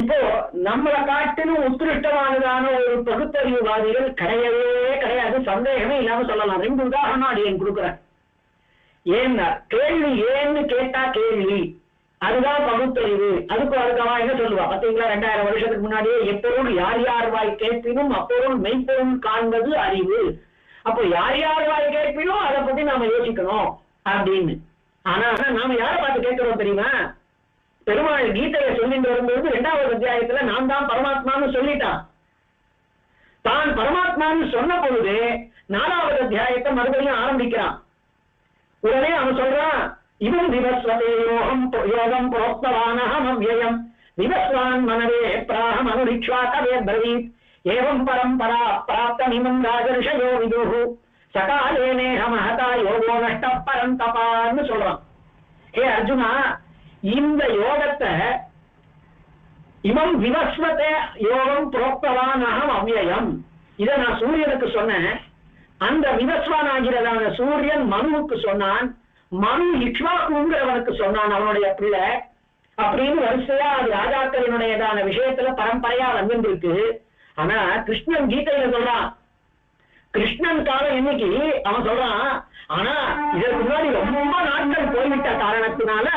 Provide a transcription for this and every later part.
இப்போ நம்மளை காட்டிலும் உத்கிருஷ்டமானதான ஒரு பகுத்தறிவுவாதிகள் கிடையவே கிடையாது சந்தேகமே இல்லாம சொல்லலாம். ரெண்டு உதாரணம் என் கொடுக்குறேன். ஏன்னா கேள்வி ஏன்னு கேட்டா கேள்வி. அதுதான் பகுத்தறிவு. அதுக்கு அதுக்கவா என்ன சொல்லுவா? பாத்தீங்களா ரெண்டாயிரம் வருஷத்துக்கு முன்னாடியே எப்பொருள் யார் யார் வாய் கேட்பினும் அப்பொருள் மெய்ப்பொருள் காண்பது அறிவு. அப்போ யார் யார் வாய் கேட்பினும் அதை பத்தி நாம யோசிக்கணும் அப்படின்னு. ஆனா நாம யாரை பார்த்து கேட்கிறோம் தெரியுமா? பெருமாள் கீதையை சொல்லிட்டு வரும்போது இரண்டாவது அத்தியாயத்துல நான் தான் பரமாத்மான்னு சொல்லிட்டான். தான் பரமாத்மான்னு சொன்ன பொழுது நாலாவது அத்தியாயத்தை மறுபடியும் ஆரம்பிக்கிறான். உடனே அவன் சொல்றான் இவன் விவஸ்வதே யோகம் யோகம் புரோக்தவானகம் அவ்யயம் விவஸ்வான் மனவே பிராகம் அனுரிக்ஷா கவே பிரவீத் ஏவம் பரம்பரா பிராப்தமிமம் ராஜர்ஷயோ விதுஹு. சகாலேனே மகதா யோகோ நஷ்ட பரந்தபான்னு சொல்றான். ஹே அர்ஜுனா இந்த யோகத்தை இவன் விவஸ்வத யோகம் புரோக்தவான் அகம் அவ்யயம் இதை நான் சூரியனுக்கு சொன்னேன். அந்த விவஸ்வான் ஆகிறதான சூரியன் மனுவுக்கு சொன்னான். மனு இக்ஷ்வாக்குங்கிறவனுக்கு சொன்னான் அவனுடைய பிள்ளை. அப்படின்னு வரிசையா அது ராஜாக்களினுடையதான விஷயத்துல பரம்பரையா வந்துருக்கு ஆனா கிருஷ்ணன் கீதையில சொல்றான் கிருஷ்ணன் காலம் இன்னைக்கு அவன் சொல்றான் ஆனா இதற்கு முன்னாடி ரொம்ப நாட்கள் போய்விட்ட காரணத்தினால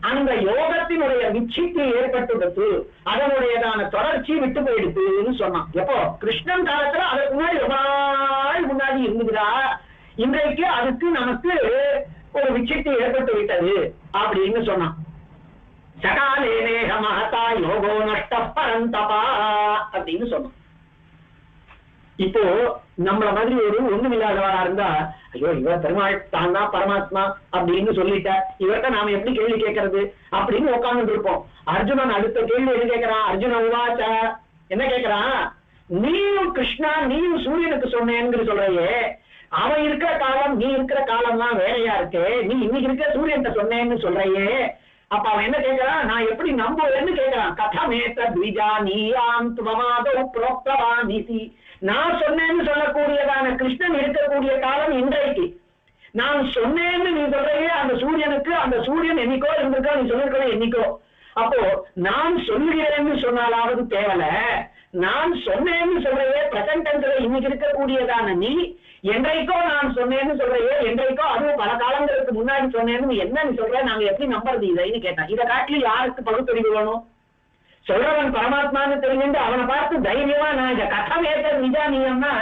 அந்த யோகத்தினுடைய நிச்சயத்தை ஏற்பட்டுள்ளது அதனுடையதான தொடர்ச்சி விட்டு போயிடுதுன்னு சொன்னான். எப்போ? கிருஷ்ணன் காலத்துல அதற்கு முன்னாடி ரொம்ப நாள் முன்னாடி இருந்துகிறா. இன்றைக்கு அதுக்கு நமக்கு ஒரு விச்சிக்கு ஏற்பட்டு விட்டது அப்படின்னு சொன்னான். சகாலேனேக மகதா யோகோ நஷ்ட பரந்தபா அப்படின்னு சொன்னான். இப்போ நம்மள மாதிரி ஒரு ஒண்ணும் இல்லாதவரா இருந்தா ஐயோ இவர் பெருமாள் தான் தான் பரமாத்மா அப்படின்னு சொல்லிட்ட இவர்கிட்ட நாம எப்படி கேள்வி கேட்கறது அப்படின்னு உட்கார்ந்து இருப்போம். அர்ஜுனன் அடுத்த கேள்வி என்ன கேட்கறான்? அர்ஜுன உவாச்ச என்ன கேட்கறான்? நீயும் கிருஷ்ணா நீயும் சூரியனுக்கு சொன்னேன்னு சொல்றையே. அவன் இருக்கிற காலம் நீ இருக்கிற காலம் எல்லாம் வேறையா இருக்கு. நீ இன்னைக்கு இருக்கிற சூரியன்கிட்ட சொன்னேன்னு சொல்றையே. அப்ப அவன் என்ன கேட்கறான்? நான் எப்படி நம்புவேன்னு கேட்கறான். கதமேத்த த்விஜா நீயாம் துவமாதோ புரோக்தவானிசி நான் சொன்னேன்னு சொல்லக்கூடியதான கிருஷ்ணன் இருக்கக்கூடிய காலம் இன்றைக்கு. நான் சொன்னேன்னு நீ சொல்றையே அந்த சூரியனுக்கு அந்த சூரியன் என்னைக்கோ இருந்திருக்கா நீ சொல்லிருக்கணும் என்னைக்கோ. அப்போ நான் சொல்லுகிறேன்னு சொன்னாலாவது தேவல நான் சொன்னேன்னு சொல்றையே பிரசன்ட் டென்ஸ்ல இன்னைக்கு இருக்கக்கூடியதான நீ என்றைக்கோ நான் சொன்னேன்னு சொல்றையே என்றைக்கோ அதுவும் பல முன்னாடி சொன்னேன்னு என்னன்னு என்ன நீ சொல்ற? நாங்க எப்படி நம்புறது? இதைன்னு கேட்டான் இதை காட்டிலும் யாருக்கு பகுத்தறிவு வேணும்? சொல்றவன் பரமாத்மான்னு தெரிஞ்சுட்டு அவனை பார்த்து தைரியமா நான் இந்த கட்டம் ஏற்ற நிஜாமியம்னா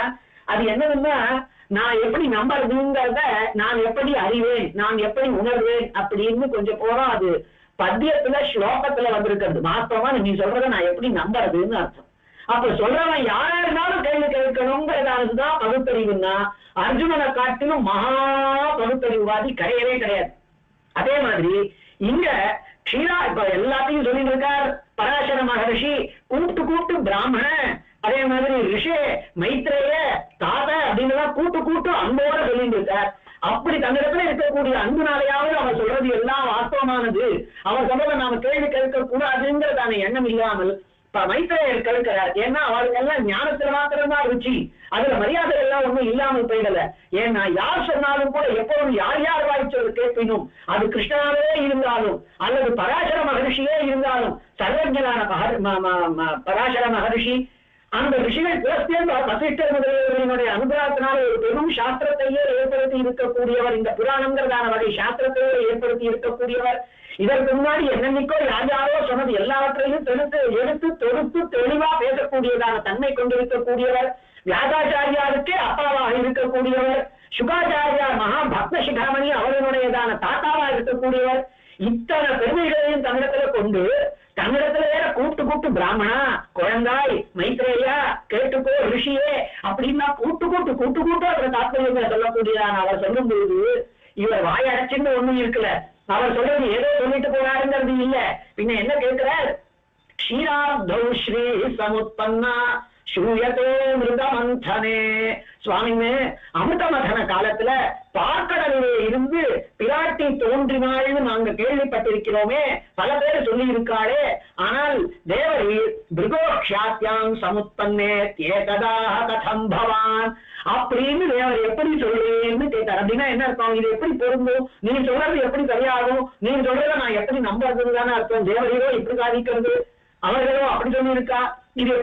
அது என்னதுன்னா நான் எப்படி நம்புறதுங்கிறத நான் எப்படி அறிவேன் நான் எப்படி உணர்வேன் அப்படின்னு கொஞ்சம் போறோம் அது. பத்தியத்துல ஸ்லோகத்துல வந்திருக்கிறது. மாத்தமா நீ சொல்றத நான் எப்படி நம்புறதுன்னு அர்த்தம். அப்ப சொல்றவன் யாரா இருந்தாலும் கேள்வி கேட்கணுங்கிறதானதுதான் பகுத்தறிவுன்னா அர்ஜுனனை காட்டிலும் மகா பகுத்தறிவுவாதி கிடையவே கிடையாது. அதே மாதிரி இங்க க்ஷீரா இப்ப எல்லாத்தையும் சொல்லிட்டு இருக்கார். பராசர மகரிஷி கூப்பிட்டு கூப்பிட்டு பிராமணன் அதே மாதிரி ரிஷே மைத்ரேய தாத அப்படின்னு கூட்டு கூட்டு அன்போட சொல்லிட்டு இருக்கார். அப்படி தன்னிடத்துல இருக்கக்கூடிய அன்புனாலையாவது அவர் சொல்றது எல்லாம் வாஸ்தவமானது. அவர் சொல்றதை நாம கேள்வி கேட்க கூடாதுங்கிறதான எண்ணம் இல்லாமல் இப்ப மைத்ரேயர் கேட்கிறார். ஏன்னா அவருக்கு எல்லாம் ஞானத்துல மாத்திரம்தான் ருச்சி. அதுல மரியாதை எல்லாம் ஒண்ணும் இல்லாமல் போயிடல. ஏன்னா யார் சொன்னாலும் கூட எப்பவும் யார் யார் வாய்ச்சொல் கேட்பினும் அது கிருஷ்ணனாவே இருந்தாலும் அல்லது பராசர மகரிஷியே இருந்தாலும் சர்வஜனான மகர் பராசர மகரிஷி அந்த ரிஷிகள் பேசிய வசிஷ்டர் முதலியவர்களுடைய அனுகிரகத்தினால ஒரு பெரும் சாஸ்திரத்தையே ஏற்படுத்தி இருக்கக்கூடியவர். இந்த புராணங்கிறதான வகை சாஸ்திரத்தையே ஏற்படுத்தி இருக்கக்கூடியவர். இதற்கு முன்னாடி என்னென்னைக்கோ யார் யாரோ சொன்னது எல்லாவற்றையும் தெடுத்து எடுத்து தொடுத்து தெளிவா பேசக்கூடியதான தன்மை கொண்டிருக்கக்கூடியவர். வியாதாச்சாரியாருக்கே அப்பாவாக இருக்கக்கூடியவர். சுகாச்சாரியா மகா பக்த சிகாமணி அவர்களுடையதான தாத்தாவா இருக்கக்கூடியவர். இத்தனை பெருமைகளையும் தன்னிடத்துல கொண்டு தன்னிடத்துல கூப்பிட்டு கூப்பிட்டு பிராமணா குழந்தாய் மைத்ரேயா கேட்டுக்கோ ரிஷியே அப்படின்னா கூட்டு கூட்டு கூட்டு கூட்டு அவர் தாத்பரியங்களை சொல்லக்கூடியதான் அவர் சொல்லும் பொழுது இவர் வாய் அடைச்சுன்னு ஒண்ணும் இருக்குல்ல அவர் சொல்றது ஏதோ சொல்லிட்டு போறாருங்கிறது இல்ல. பின்ன என்ன கேட்கிறார்? தௌ ஸ்ரீ சமுத்பன்னா ஸ்ரூயத்தே மிருதமந்தனே. சுவாமிமே அமிர்தமதன காலத்துல பார்க்கடலிலே இருந்து பிராட்டி தோன்றினாள்னு நாங்க கேள்விப்பட்டிருக்கிறோமே. பல பேர் சொல்லி இருக்காளே ஆனால் தேவரி பிருகோக்ஷாத்தியாம் சமுத்பன்னே ஏகதாக கதம் பவான். அப்படின்னு தேவர் எப்படி சொல்லுன்னு கேட்டார். அப்படின்னா என்ன அர்த்தம்? இது எப்படி பொருந்தும்? நீ சொல்றது எப்படி சரியாகும்? நீ சொல்றத நான் எப்படி நம்புறதுன்னு தானே அர்த்தம். தேவரையோ இப்படி சாதிக்கிறது அவர்களோ அப்படி சொல்லியிருக்கா? இது